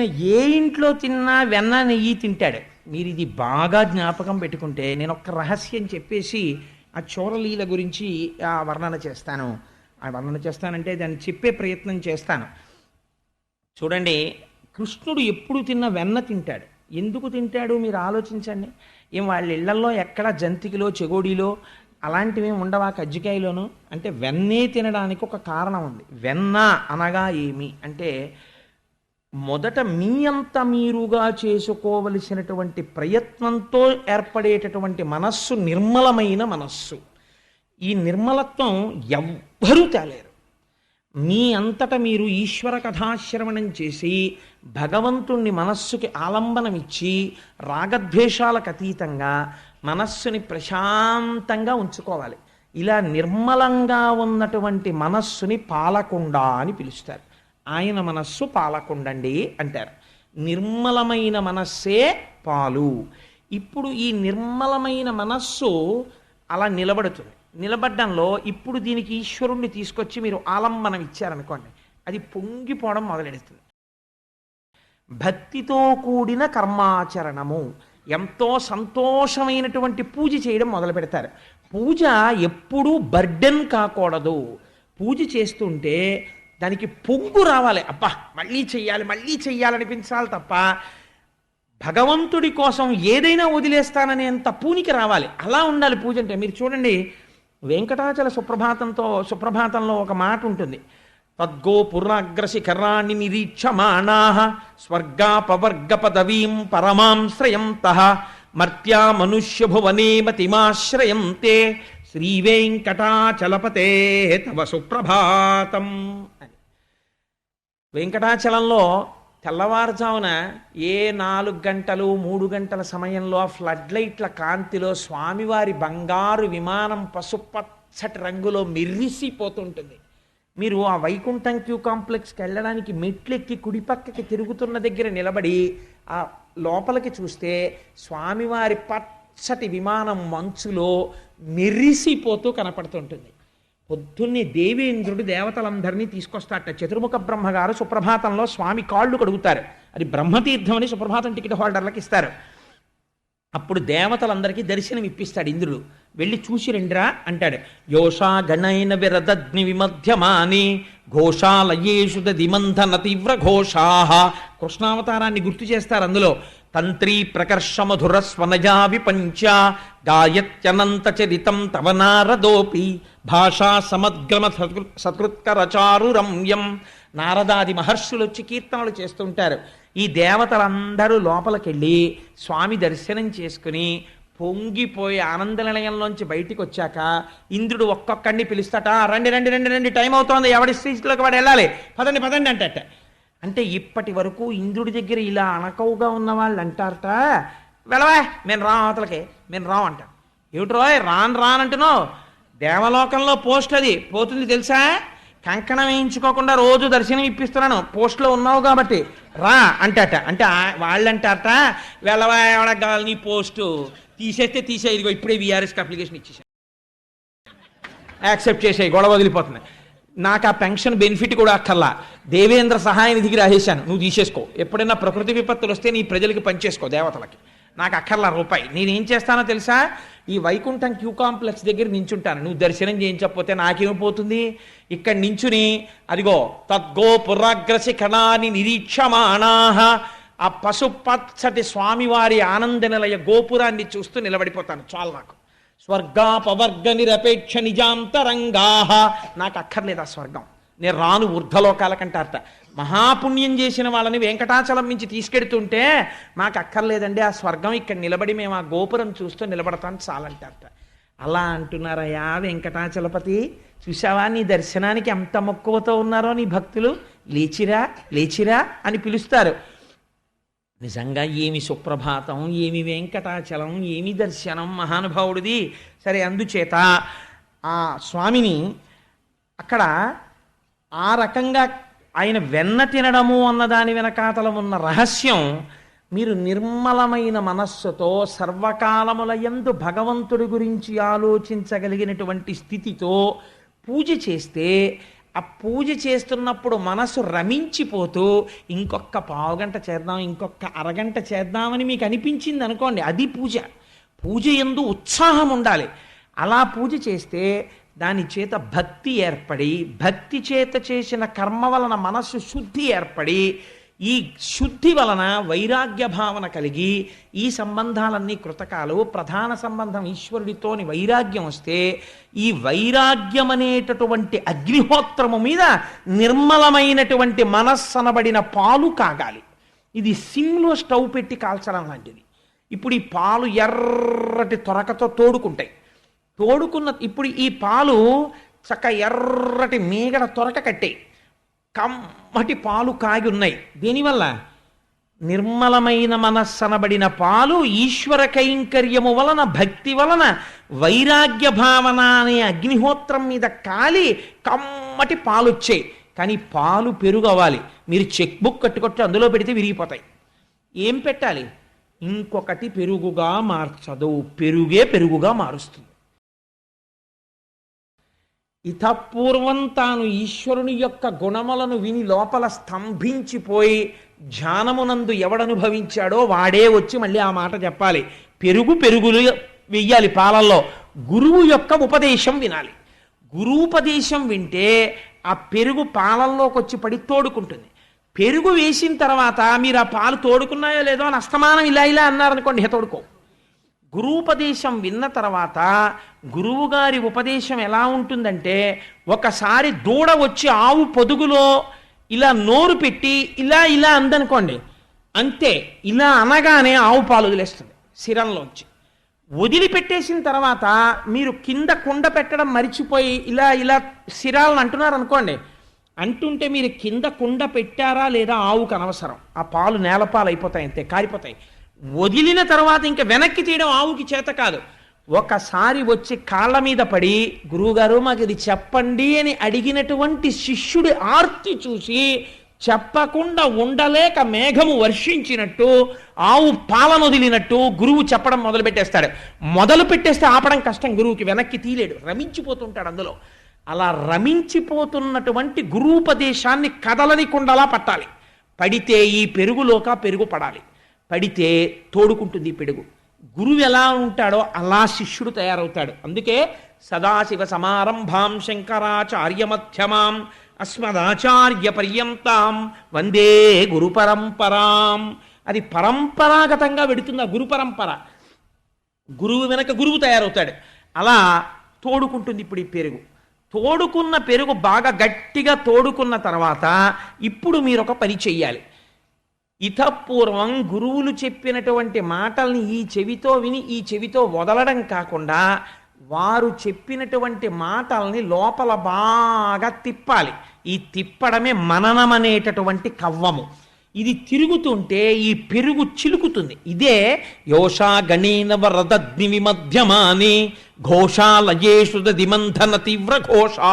ఈయన ఏ ఇంట్లో తిన్నా వెన్న నెయ్యి తింటాడు. మీరు ఇది బాగా జ్ఞాపకం పెట్టుకుంటే నేను ఒక రహస్యం చెప్పేసి ఆ చోరలీల గురించి ఆ వర్ణన చేస్తాను. ఆ వర్ణన చేస్తానంటే దాన్ని చెప్పే ప్రయత్నం చేస్తాను. చూడండి కృష్ణుడు ఎప్పుడు తిన్న వెన్న తింటాడు. ఎందుకు తింటాడు మీరు ఆలోచించండి. ఏం వాళ్ళ ఇళ్ళల్లో ఎక్కడ జంతికిలో చెగోడిలో అలాంటివి ఉండవా కజ్జికాయలోను? అంటే వెన్నే తినడానికి ఒక కారణం ఉంది. వెన్న అనగా ఏమి? అంటే మొదట మీ అంత మీరుగా చేసుకోవలసినటువంటి ప్రయత్నంతో ఏర్పడేటటువంటి మనస్సు నిర్మలమైన మనస్సు. ఈ నిర్మలత్వం ఎవ్వరూ తేలేరు. మీ అంతట మీరు ఈశ్వర కథాశ్రవణం చేసి భగవంతుణ్ణి మనస్సుకి ఆలంబనమిచ్చి రాగద్వేషాలకు అతీతంగా మనస్సుని ప్రశాంతంగా ఉంచుకోవాలి. ఇలా నిర్మలంగా ఉన్నటువంటి మనస్సుని పాలకుండా అని పిలుస్తారు. ఆయన మనస్సు పాలకుండండి అంటారు. నిర్మలమైన మనస్సే పాలు. ఇప్పుడు ఈ నిర్మలమైన మనస్సు అలా నిలబడుతుంది. నిలబడ్డంలో ఇప్పుడు దీనికి ఈశ్వరుణ్ణి తీసుకొచ్చి మీరు ఆలంబనం ఇచ్చారనుకోండి అది పొంగిపోవడం మొదలెడుతుంది. భక్తితో కూడిన కర్మాచరణము ఎంతో సంతోషమైనటువంటి పూజ చేయడం మొదలు పెడతారు పూజ ఎప్పుడూ బర్డెన్ కాకూడదు. పూజ చేస్తుంటే దానికి పొంగు రావాలి. అబ్బా మళ్ళీ చెయ్యాలి మళ్ళీ చెయ్యాలనిపించాలి తప్ప భగవంతుడి కోసం ఏదైనా వదిలేస్తాననేంత పూనికి రావాలి. అలా ఉండాలి పూజ అంటే. మీరు చూడండి వెంకటాచల సుప్రభాతంతో సుప్రభాతంలో ఒక మాట ఉంటుంది. తద్గో పురాగ్రశిఖరాన్ని నిరీక్షమాణా స్వర్గాపవర్గ పదవీం పరమాం శ్రయంత మర్త్యా మనుష్య భువనే మతిమాశ్రయంతే శ్రీ వెంకటాచలపతే తవ సుప్రభాతం. అని. వెంకటాచలంలో తెల్లవారుజామున ఏ నాలుగు గంటలు మూడు గంటల సమయంలో ఆ ఫ్లడ్ లైట్ల కాంతిలో స్వామివారి బంగారు విమానం పసుపచ్చటి రంగులో మెరిసిపోతుంటుంది. మీరు ఆ వైకుంఠం క్యూ కాంప్లెక్స్కి వెళ్ళడానికి మెట్లెక్కి కుడిపక్కకి తిరుగుతున్న దగ్గర నిలబడి ఆ లోపలికి చూస్తే స్వామివారి పచ్చటి విమానం మంచులో మెరిసిపోతూ కనపడుతుంటుంది. పొద్దున్నే దేవేంద్రుడు దేవతలందరినీ తీసుకొస్తాట. చతుర్ముఖ బ్రహ్మగారు సుప్రభాతంలో స్వామి కాళ్ళు కడుగుతారు. అది బ్రహ్మతీర్థం అని సుప్రభాతం టికెట్ హోల్డర్లకు ఇస్తారు. అప్పుడు దేవతలందరికీ దర్శనం ఇప్పిస్తాడు ఇంద్రుడు. వెళ్ళి చూసి రండిరా అంటాడు. యోషా గణైన విరదగ్ని విమధ్యమాని ఘోషాలయేషుద దిమంధన తీవ్ర ఘోషా కృష్ణావతారాన్ని గుర్తు చేస్తారు అందులో. తంత్రీ ప్రకర్ష మధుర స్వనజా విపంచ గాయత్యనంత చరితం తవ నారదోపి భాషా సమద్గమ సత్కృత్కరచారు రమ్యం నారదాది మహర్షులు వచ్చి కీర్తనలు చేస్తుంటారు. ఈ దేవతలందరూ లోపలికెళ్ళి స్వామి దర్శనం చేసుకుని పొంగిపోయి ఆనంద నిలయంలోంచి బయటికి వచ్చాక ఇంద్రుడు ఒక్కొక్కడిని పిలుస్తాట రండి రండి రండి రండి టైం అవుతోంది ఎవడి స్ట్రీట్లోకి వాడు వెళ్ళాలి? పదండి పదండి అంటే అంటే ఇప్పటి వరకు ఇంద్రుడి దగ్గర ఇలా అనకవుగా ఉన్న వాళ్ళు అంటారట వెళ్ళవా మేము రాం అవతలకి మేము రాం అంటాం. ఏమిటి రోయ్ రాను రానంటున్నావు దేవలోకంలో పోస్ట్ అది పోతుంది తెలుసా? కంకణం వేయించుకోకుండా రోజు దర్శనం ఇప్పిస్తున్నాను పోస్ట్లో ఉన్నావు కాబట్టి. రా అంటట అంటే వాళ్ళంటారట వెళ్ళవా ఎవడ కావాలి నీ పోస్టు? తీసేస్తే తీసే ఇదిగో ఇప్పుడే విఆర్ఎస్కి అప్లికేషన్ ఇచ్చేసాను యాక్సెప్ట్ చేసాయి గొడవ వదిలిపోతుంది. నాకు ఆ పెన్షన్ బెనిఫిట్ కూడా అక్కర్లా. దేవేంద్ర సహాయ నిధికి రాసేశాను. నువ్వు తీసేసుకో. ఎప్పుడైనా ప్రకృతి విపత్తులు వస్తే నీ ప్రజలకి పంచేసుకో దేవతలకి. నాకు అక్కర్లా రూపాయి. నేనేం చేస్తానో తెలుసా? ఈ వైకుంఠం క్యూ కాంప్లెక్స్ దగ్గర నించుంటాను. నువ్వు దర్శనం చేయించకపోతే నాకేమైపోతుంది? ఇక్కడ నించుని అదిగో తద్గో పురాగ్రసి నిరీక్షమాణాహ ఆ పశుపచ్చటి స్వామివారి ఆనంద నిలయ గోపురాన్ని చూస్తూ నిలబడిపోతాను. చాలు నాకు. స్వర్గాపవర్గ నిరపేక్ష నిజాంతరంగాహ నాకు అక్కర్లేదు ఆ స్వర్గం? నేను రాను ఊర్ధలోకాలకంటారట మహాపుణ్యం చేసిన వాళ్ళని వెంకటాచలం నుంచి తీసుకెడుతుంటే మాకు అక్కర్లేదండి ఆ స్వర్గం ఇక్కడ నిలబడి మేము ఆ గోపురం చూస్తూ నిలబడతాను చాలంటారట. అలా అంటున్నారయ్యా వెంకటాచలపతి చూసావా నీ దర్శనానికి ఎంత మక్కువతో ఉన్నారో నీ భక్తులు? లేచిరా లేచిరా అని పిలుస్తారు. నిజంగా ఏమి సుప్రభాతం ఏమి వెంకటాచలం ఏమి దర్శనం మహానుభావుడిది. సరే అందుచేత ఆ స్వామిని అక్కడ ఆ రకంగా ఆయన వెన్న తినడము అన్న దాని వెనకాతల ఉన్న రహస్యం మీరు నిర్మలమైన మనస్సుతో సర్వకాలముల ఎందు భగవంతుడి గురించి ఆలోచించగలిగినటువంటి స్థితితో పూజ చేస్తే ఆ పూజ చేస్తున్నప్పుడు మనసు రమించిపోతూ ఇంకొక పావుగంట చేద్దాం ఇంకొక అరగంట చేద్దామని మీకు అనిపించింది అనుకోండి అది పూజ. పూజ ఎందు ఉత్సాహం ఉండాలి. అలా పూజ చేస్తే దాని చేత భక్తి ఏర్పడి భక్తి చేత చేసిన కర్మ వలన మనస్సు శుద్ధి ఏర్పడి ఈ శుద్ధి వలన వైరాగ్య భావన కలిగి ఈ సంబంధాలన్నీ కృతకాలు ప్రధాన సంబంధం ఈశ్వరుడితోని వైరాగ్యం వస్తే ఈ వైరాగ్యం అనేటటువంటి అగ్నిహోత్రము మీద నిర్మలమైనటువంటి మనస్సనబడిన పాలు కాగాలి. ఇది సిమ్లో స్టవ్ పెట్టి కాల్చడం లాంటిది. ఇప్పుడు ఈ పాలు ఎర్రటి తొరకతో తోడుకుంటాయి. తోడుకున్న ఇప్పుడు ఈ పాలు చక్క ఎర్రటి మీగడ తొరక కట్టాయి కమ్మటి పాలు కాగి ఉన్నాయి. దీనివల్ల? నిర్మలమైన మనస్సనబడిన పాలు ఈశ్వర కైంకర్యము వలన భక్తి వలన వైరాగ్య భావన అనే అగ్నిహోత్రం మీద కాలి కమ్మటి పాలు వచ్చాయి కానీ పాలు పెరుగు అవ్వాలి మీరు చెక్ బుక్ కట్టుకొచ్చి అందులో పెడితే విరిగిపోతాయి. ఏం పెట్టాలి? ఇంకొకటి పెరుగుగా మార్చదు. పెరుగే పెరుగుగా మారుస్తుంది. ఇతపూర్వం తాను ఈశ్వరుని యొక్క గుణములను విని లోపల స్తంభించిపోయి ధ్యానమునందు ఎవడనుభవించాడో వాడే వచ్చి మళ్ళీ ఆ మాట చెప్పాలి. పెరుగు పెరుగులు వెయ్యాలి పాలల్లో. గురువు యొక్క ఉపదేశం వినాలి. గురూపదేశం వింటే ఆ పెరుగు పాలల్లోకి వచ్చి పడి తోడుకుంటుంది. పెరుగు వేసిన తర్వాత మీరు ఆ పాలు తోడుకున్నాయో లేదో అని అస్తమానం ఇలా ఇలా అన్నారనుకోండి హే తోడుకో గురూపదేశం విన్న తర్వాత గురువుగారి ఉపదేశం ఎలా ఉంటుందంటే ఒకసారి దూడ వచ్చి ఆవు పొదుగులో ఇలా నోరు పెట్టి ఇలా ఇలా అందనుకోండి. అంతే ఇలా అనగానే ఆవు పాలు వదిలేస్తుంది శిరంలోంచి. వదిలిపెట్టేసిన తర్వాత మీరు కింద కుండ పెట్టడం మరిచిపోయి ఇలా ఇలా శిరాలను అంటున్నారు అనుకోండి అంటుంటే మీరు కింద కుండ పెట్టారా లేదా ఆవుకు అనవసరం. ఆ పాలు నేలపాలు అయిపోతాయి అంతే కారిపోతాయి. వదిలిన తర్వాత ఇంకా వెనక్కి తీయడం ఆవుకి చేత కాదు. ఒకసారి వచ్చి కాళ్ళ మీద పడి గురువుగారు మాకు ఇది చెప్పండి అని అడిగినటువంటి శిష్యుడి ఆర్తి చూసి చెప్పకుండా ఉండలేక మేఘము వర్షించినట్టు ఆవు పాలను వదిలినట్టు గురువు చెప్పడం మొదలు పెట్టేస్తాడు. మొదలు పెట్టేస్తే ఆపడం కష్టం గురువుకి వెనక్కి తీలేడు. రమించిపోతుంటాడు అందులో. అలా రమించిపోతున్నటువంటి గురూపదేశాన్ని కదలని కుండలా పట్టాలి. పడితే ఈ పెరుగులోక పెరుగు పడాలి పడితే తోడుకుంటుంది ఈ పెరుగు గురువు ఎలా ఉంటాడో అలా శిష్యుడు తయారవుతాడు. అందుకే సదాశివ సమారంభాం శంకరాచార్య మధ్యమాం అస్మదాచార్య పర్యంతాం వందే గురు పరంపరాం అది పరంపరాగతంగా వెడుతుంది గురు పరంపర గురువు వెనక గురువు తయారవుతాడు. అలా తోడుకుంటుంది ఇప్పుడు ఈ పెరుగు. తోడుకున్న పెరుగు బాగా గట్టిగా తోడుకున్న తర్వాత ఇప్పుడు మీరు ఒక పని చెయ్యాలి. ఇతపూర్వం గురువులు చెప్పినటువంటి మాటల్ని ఈ చెవితో విని ఈ చెవితో వదలడం కాకుండా వారు చెప్పినటువంటి మాటల్ని లోపల బాగా తిప్పాలి. ఈ తిప్పడమే మననం అనేటటువంటి కవ్వము. ఇది తిరుగుతుంటే ఈ పెరుగు చిలుకుతుంది. ఇదే యోషా గణీన వరదగ్ని విమధ్యమాని ఘోషాలయేషు దిమంధన తీవ్ర ఘోషా.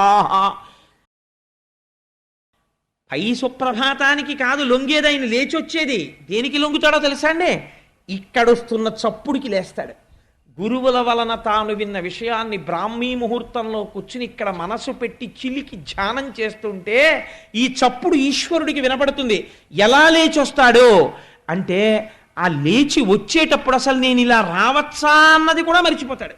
పై సుప్రభాతానికి కాదు లొంగేది ఆయన లేచొచ్చేది. దేనికి లొంగుతాడో తెలుసా అండి? ఇక్కడొస్తున్న చప్పుడికి లేస్తాడు. గురువుల వలన తాను విన్న విషయాన్ని బ్రాహ్మీ ముహూర్తంలో కూర్చుని ఇక్కడ మనసు పెట్టి చిలికి ధ్యానం చేస్తుంటే ఈ చప్పుడు ఈశ్వరుడికి వినపడుతుంది. ఎలా లేచొస్తాడు? అంటే ఆ లేచి వచ్చేటప్పుడు అసలు నేను ఇలా రావచ్చా అన్నది కూడా మర్చిపోతాడు.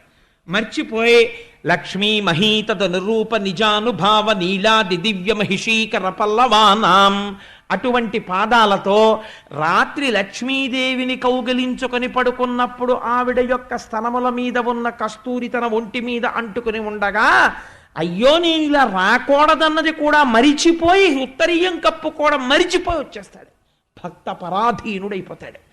మర్చిపోయి లక్ష్మీ మహీతద నిరూప నిజానుభావ నీలాది దివ్య మహిషీకర పల్లవానాం. అటువంటి పాదాలతో రాత్రి లక్ష్మీదేవిని కౌగిలించుకొని పడుకున్నప్పుడు ఆవిడ యొక్క స్థనముల మీద ఉన్న కస్తూరి తన ఒంటి మీద అంటుకుని ఉండగా అయ్యో నేను ఇలా రాకూడదన్నది కూడా మరిచిపోయి ఉత్తరీయం కప్పుకోవడం మరిచిపోయి వచ్చేస్తాడు. భక్త పరాధీనుడైపోతాడు.